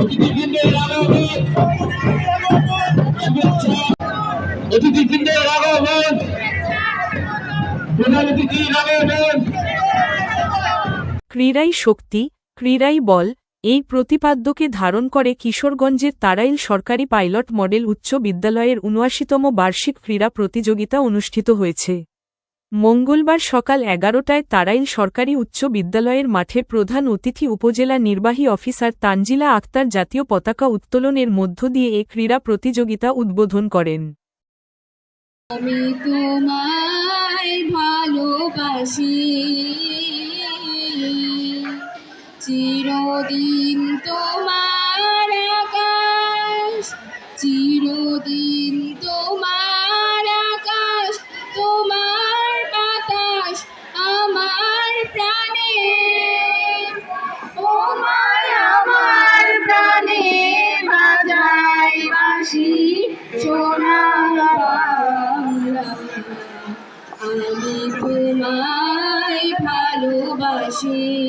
অতিথিবৃন্দের আগমন শুভেচ্ছা ক্রীড়াই শক্তি, ক্রীড়াই বল, এই প্রতিপাদ্যকে ধারণ করে কিশোরগঞ্জের তারাইল সরকারি পাইলট মডেল উচ্চ বিদ্যালয়ের উনআশিতম বার্ষিক ক্রীড়া প্রতিযোগিতা অনুষ্ঠিত হয়েছে। মঙ্গলবার সকাল এগারোটায় তারাইল সরকারি উচ্চ বিদ্যালয়ের মাঠে প্রধান অতিথি উপজেলা নির্বাহী অফিসার তানজিলা আক্তার জাতীয় পতাকা উত্তোলনের মধ্য দিয়ে এ ক্রীড়া প্রতিযোগিতা উদ্বোধন করেন। আমি তোমায় ভালোবাসি। ভালোবাসি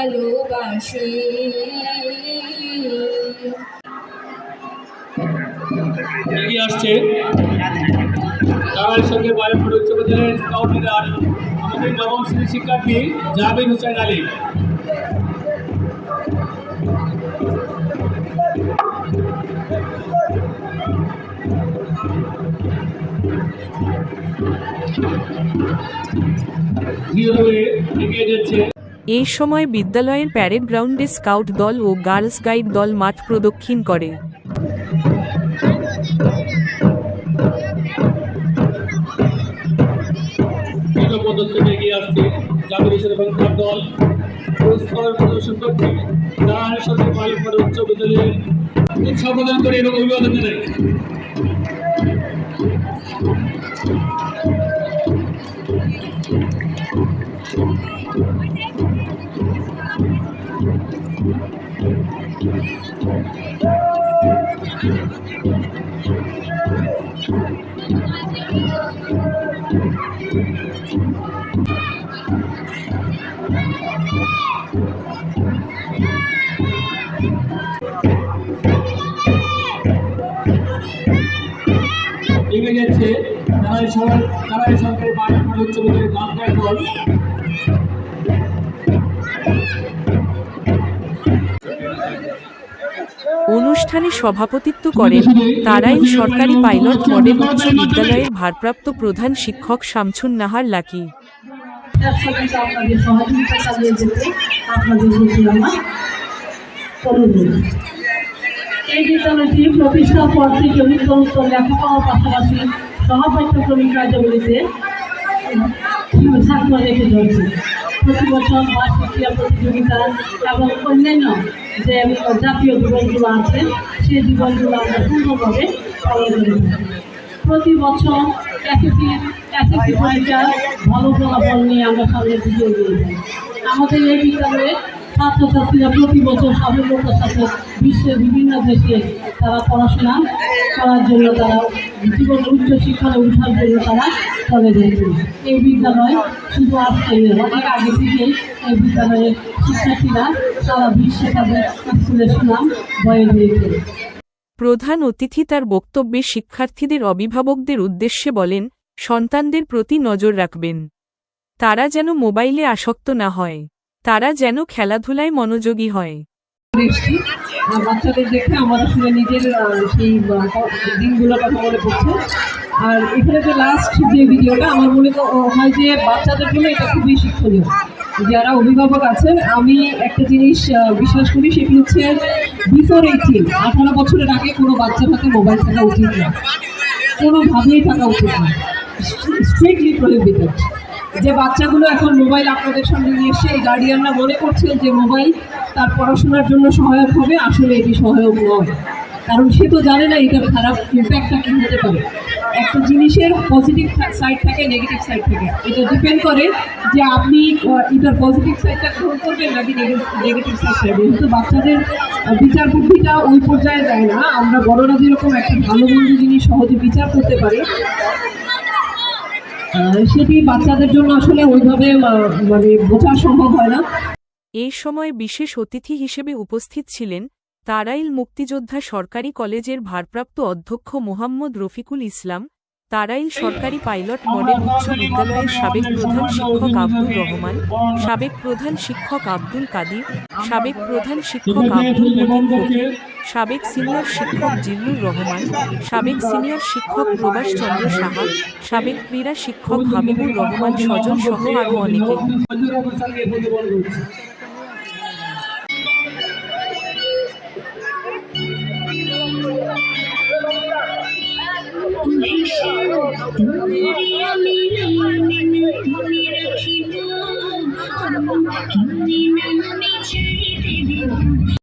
ভালোবাসি এগিয়ে আসছে। তার সঙ্গে বায়োপুর উচ্চ বিদ্যালয়ের লিডার আমাদের নবম শ্রেণির শিক্ষার্থী হুসাইন আলী। এগিয়ে যাচ্ছে। এই সময় বিদ্যালয়ের প্যারেড গ্রাউন্ডে স্কাউট দল ও গার্লস গাইড দল মাঠ প্রদক্ষিণ করে। করে এবং অভিবাদন এগিয়ে যাচ্ছে তারাই সবাই তারাই সরকারি বায়োপুর উচ্চ বিদ্যালয়ের গাছ অনুষ্ঠানে সভাপতিত্ব করেন তারাইল সরকারি পাইলট মডেল উচ্চ বিদ্যালয়ের ভারপ্রাপ্ত প্রধান শিক্ষক শামছুন নাহার লাকি। এই বিদ্যালয়টি প্রতিষ্ঠার পর থেকে লেখাপড়ার পাশাপাশি সহপাঠ্যক্রমিক কার্যাবলীতে ছাত্র রেখে চলছে প্রতি বছর বার্ষিক ক্রীড়া প্রতিযোগিতা এবং অন্যান্য যে জাতীয় দিবসগুলো আছে, সেই দিবসগুলো আমরা সুন্দরভাবে পালন করে প্রতি বছর এসএসসি এসএসসি ভালো ফলাফল নিয়ে আমরা সামনে পুজো আমাদের এই বিদ্যালয়ে ছাত্রছাত্রীরা প্রতি বছর সাফল্যতার সাথে বিশ্বের বিভিন্ন দেশে তারা পড়াশোনা করার জন্য তারা জীবনে উচ্চশিক্ষায় ওঠার জন্য তারা চলে যাচ্ছে এই বিদ্যালয় শুধু আজকে অনেক আগে থেকেই এই বিদ্যালয়ের শিক্ষার্থীরা সারা বিশ্বে তাদের স্কুলের সুনাম বয়ে দিয়েছে। প্রধান অতিথি তার বক্তব্যে শিক্ষার্থীদের অভিভাবকদের উদ্দেশ্যে বলেন, সন্তানদের প্রতি নজর রাখবেন। তারা যেন মোবাইলে আসক্ত না হয়। তারা যেন খেলাধুলায় মনোযোগী হয়। বাচ্চাদের দেখে আমার আসলে নিজের সেই দিনগুলোর কথা পড়ছে আর এখানে যে লাস্ট যে ভিডিওটা, আমার মনে হয় যে বাচ্চাদের জন্য এটা খুবই শিক্ষণীয়। যারা অভিভাবক আছেন, আমি একটা জিনিস বিশ্বাস করি, সেটি হচ্ছে বিফোর এইটিন আঠারো বছরের আগে কোনো বাচ্চার হাতে মোবাইল থাকা উচিত না। কোনোভাবেই থাকা উচিত না। স্ট্রিক্টলি প্রহিবিটেড যে বাচ্চাগুলো এখন মোবাইল আপনাদের সামনে নিয়ে এসে এই গার্ডিয়ানরা মনে করছেন যে মোবাইল তার পড়াশোনার জন্য সহায়ক হবে, আসলে এটি সহায়ক নয়। কারণ সে তো জানে না এটার খারাপ ইম্প্যাক্টটা কী হতে পারে। একটা জিনিসের পজিটিভ সাইড থাকে নেগেটিভ সাইড থাকে। এটা ডিপেন্ড করে যে আপনি এটার পজিটিভ সাইডটা গ্রহণ করবেন নাকি নেগেটিভ সাইডটা যেহেতু বাচ্চাদের বিচার বুদ্ধিটা ওই পর্যায়ে যায় না, আমরা বড়রা যেরকম একটা ভালো মন্দ জিনিস সহজে বিচার করতে পারি সেটি বাচ্চাদের জন্য আসলে ওইভাবে মানে বোঝা সম্ভব হয় না। এই সময় বিশেষ অতিথি হিসেবে উপস্থিত ছিলেন তারাইল মুক্তিযোদ্ধা সরকারি কলেজের ভারপ্রাপ্ত অধ্যক্ষ মোহাম্মদ রফিকুল ইসলাম তারাইল সরকারি পাইলট মডেল উচ্চ বিদ্যালয়ের সাবেক প্রধান শিক্ষক আব্দুর রহমান, সাবেক প্রধান শিক্ষক আব্দুল কাদির, সাবেক প্রধান শিক্ষক আব্দুল মতিন ফকির, সাবেক সিনিয়র শিক্ষক জিল্লুর রহমান, সাবেক সিনিয়র শিক্ষক প্রবাস চন্দ্র সাহা, সাবেক ক্রীড়া শিক্ষক হাবিবুর রহমান সজল সহ আরও অনেকে। Three.